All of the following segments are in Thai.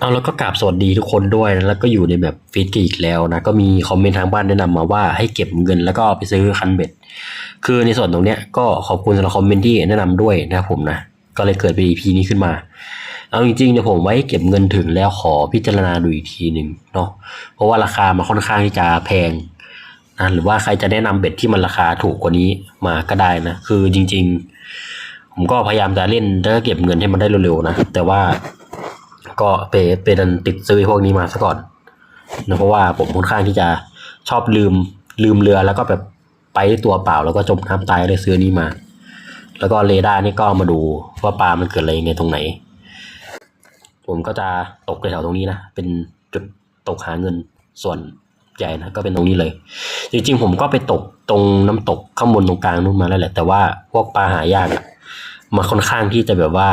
เอาแล้วก็กราบสวัสดีทุกคนด้วยแล้วก็อยู่ในแบบฟีดกันอีกแล้วนะก็มีคอมเมนต์ทางบ้านแนะนำมาว่าให้เก็บเงินแล้วก็ไปซื้อคันเบ็ดคือในส่วนตรงเนี้ยก็ขอบคุณสำหรับคอมเมนต์ที่แนะนำด้วยนะครับผมนะก็เลยเกิดเป็น EP นี้ขึ้นมา เอาจริงๆเนี่ยผมไว้เก็บเงินถึงแล้วขอพิจารณาดูอีกทีหนึ่งเนาะเพราะว่าราคามันค่อนข้างที่จะแพงนะหรือว่าใครจะแนะนำเบ็ดที่มันราคาถูกกว่านี้มาก็ได้นะคือจริง ๆ ผมก็พยายามจะเล่นแล้วก็เก็บเงินให้มันได้เร็วๆนะแต่ว่า ก็ไปไปดันติดซื้อพวกนี้มาซะก่อนนะเพราะว่าผมค่อนข้างที่จะชอบลืมลืมเรือแล้วก็แบบไปตัวเปล่าแล้วก็จมน้ำตายเลยซื้อนี้มา แล้วก็เรดาร์นี่ก็มาดูว่าปลามันเกิดอะไรยังไงตรงไหน ผมก็จะตกแถวตรงนี้นะ เป็นจุดตกหาเงินส่วนใหญ่นะก็เป็นตรงนี้เลย จริงๆผมก็ไปตกตรงน้ำตกข้างบนตรงกลางนู่นมาแล้วแหละ แต่ว่าพวกปลาหายากอะมันค่อนข้างที่จะแบบว่า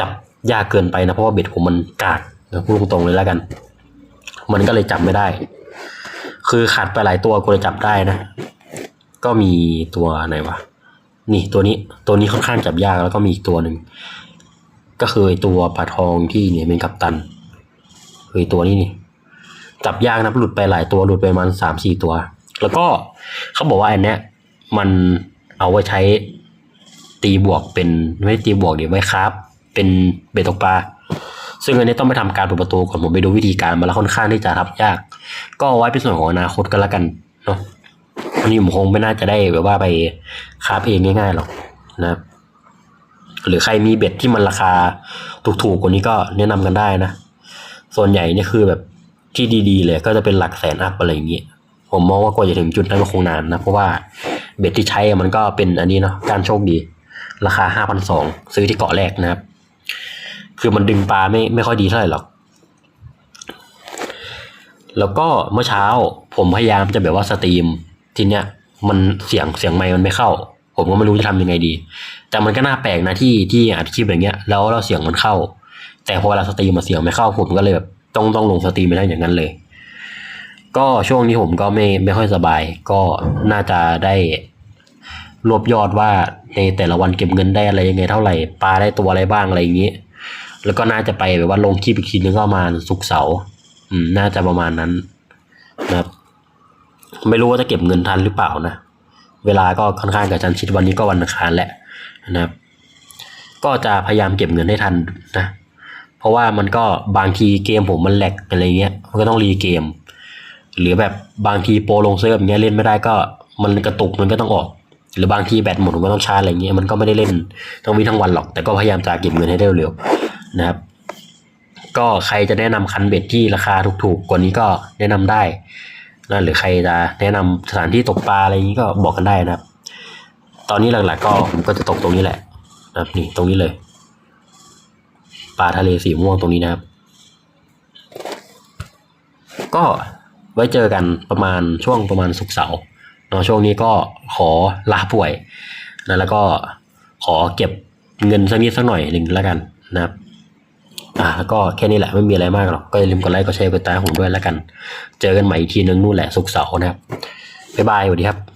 จับ ยากเกินไปนะ เพราะว่าเบ็ดผมมันกากนะพูดตรงๆเลยแล้วกัน มันก็เลยจับไม่ได้ คือขาดไปหลายตัวกูเลยจับได้นะ ก็มีตัวไหนวะ นี่ตัวนี้ตัวนี้ค่อนข้างจับยากแล้วก็มีอีกตัวหนึ่งก็คือตัวปลาทองที่เนี่ยเป็นกัปตันคือตัวนี้นี่จับยากนะหลุดไปหลายตัวหลุดไปมาณสามสี่ตัว แล้วก็เขาบอกว่าอันเนี้ยมันเอาไว้ใช้ตีบวกเป็นไม่ตีบวกเดี๋ยวไว้ครับ เป็นเบ็ดตกปลาซึ่งอันนี้ต้องไปทำการเปิดประตูก่อนผมไปดูวิธีการมาแล้วค่อนข้างที่จะทับยาก ก็ไว้เป็นส่วนของอนาคตก็แล้วกันเนาะอันนี้ผมคงไม่น่าจะได้แบบว่าไปค้าเพลงง่ายๆหรอกนะครับหรือใครมีเบ็ดที่มันราคาถูกๆกว่านี้ก็แนะนำกันได้นะ ส่วนใหญ่เนี่ยคือแบบที่ดีๆเลยก็จะเป็นหลักแสนอัพอะไรอย่างเงี้ยผมมองว่ากว่าจะถึงจุดนั้นมันคงนานนะ เพราะว่าเบ็ดที่ใช้มันก็เป็นอันนี้เนาะการโชคดี ราคาห้าพันสองซื้อที่เกาะแรกนะครับ คือมันดึงปลาไม่ไม่ค่อยดีเท่าไหร่หรอก แล้วก็เมื่อเช้าผมพยายามจะแบบว่าสตรีมทีเนี้ยมันเสียงเสียงไมค์มันไม่เข้า ผมก็ไม่รู้จะทำยังไงดี แต่มันก็น่าแปลกนะที่ที่อัดคลิปอย่างเงี้ยแล้วเราเสียงมันเข้า แต่พอเวลาสตรีมมาเสียงไม่เข้า ผมก็เลยแบบต้องต้องลงสตรีมไปได้อย่างนั้นเลย ก็ช่วงนี้ผมก็ไม่ไม่ค่อยสบาย ก็น่าจะได้รวบยอดว่าในแต่ละวันเก็บเงินได้อะไรยังไงเท่าไหร่ปลาได้ตัวอะไรบ้างอะไรอย่างนี้ แล้วก็น่าจะไปแบบว่าลงคลิปอีกทีนึงก็ประมาณศุกเสาร์อืม น่าจะประมาณนั้นนะครับ ไม่รู้ว่าจะเก็บเงินทันหรือเปล่านะ เวลาก็ค่อนข้างกับชันชิดวันนี้ก็วันอังคารแหละนะครับ ก็จะพยายามเก็บเงินให้ทันนะ เพราะว่ามันก็บางทีเกมผมมันแหลกอะไรเงี้ย มันก็ต้องรีเกม หรือแบบบางทีโปรลงเซิร์ฟเงี้ยเล่นไม่ได้ก็มันกระตุกมันก็ต้องออก หรือบางทีแบตหมดผมก็ต้องชาร์จอะไรเงี้ยมันก็ไม่ได้เล่นทั้งวีทั้งวันหรอก แต่ก็พยายามจะเก็บเงินให้ได้เร็ว นะครับ ก็ใครจะแนะนำคันเบ็ดที่ราคาถูกๆกว่านี้ก็แนะนำได้นะหรือใครจะแนะนำสถานที่ตกปลาอะไรอย่างนี้ก็บอกกันได้นะครับ ตอนนี้หลักๆก็ผมก็จะตกตรงนี้แหละนะครับนี่ตรงนี้เลยปลาทะเลสีม่วงตรงนี้นะครับ ก็ไว้เจอกันประมาณช่วงประมาณศุกเสาร์เนาะช่วงนี้ก็ขอลาป่วยนะแล้วก็ขอเก็บเงินสักนิดสักหน่อยหนึ่งแล้วกันนะครับ อะแล้วก็แค่นี้แหละไม่มีอะไรมากหรอก ก็อย่าลืมกดไลค์กดแชร์กดติดตามผมด้วยแล้วกัน เจอกันใหม่อีกทีนึงนู่นแหละสุกเสาร์นะครับบ๊ายบายสวัสดีครับ